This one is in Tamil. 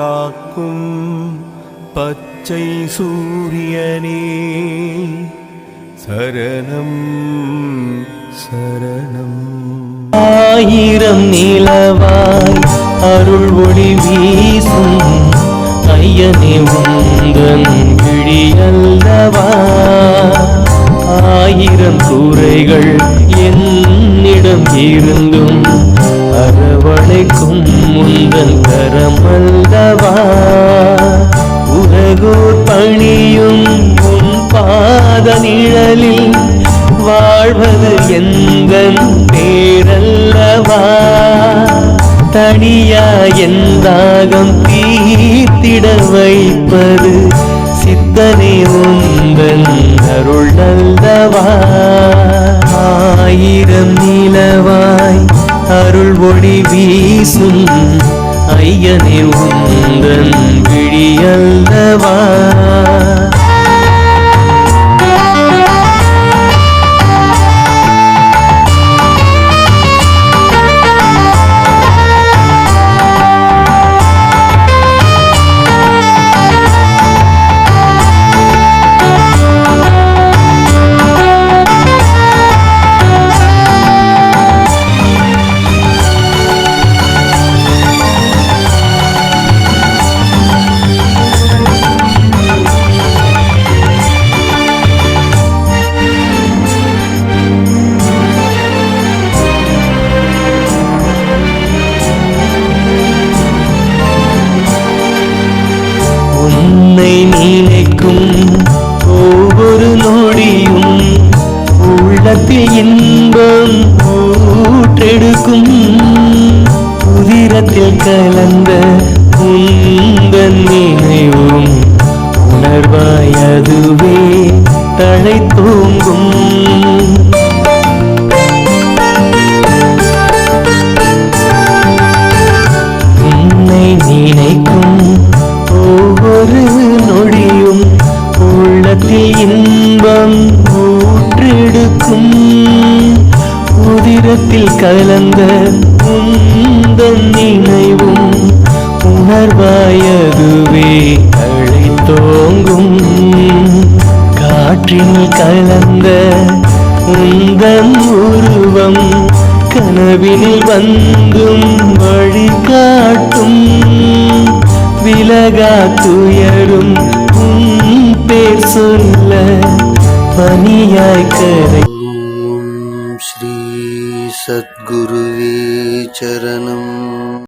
காக்கும் பச்சை சூரியனே. சரணம் சரணம். ஆயிரம் நிலவாய் அருள் ஒளி வீசும் ஐயனே உந்தன் விழியல்லவா? ஆயிரம் கூரைகள் என்னிடம் இருந்தும் அரவணைக்கும் முந்தன் கரம் உலகோர் பணியும் உன் பாத நிழலில் வாழ்வது எந்த பேரல்லவா? தனியா எந்தாகம் தீர்த்திட வைப்பது சித்தனே உந்தன் அருள் நல்லவா ஆயிரம் நிலவாய் அருள் ஒளி வீசும் ஐயனே உந்தன் விழியல்லவா? உள்ளத்தில் இன்பம் ஊற்றெடுக்கும் உதிரத்தில் கலந்த உந்தன் நினைவும் உணர்வாய் அதுவே தழை தூங்கும் ஊற்றெடுக்கும் உதிரத்தில் கலந்த உந்தன் நினைவும் உணர்வாயதுவே அழை தோங்கும். காற்றில் கலந்த உந்தன் உருவம் கனவினில் வந்தும் வழிகாட்டும். விலகா துயரும் பேர் சொல்ல பனியாய் கரை ஸ்ரீ சத்குருவே சரணம்.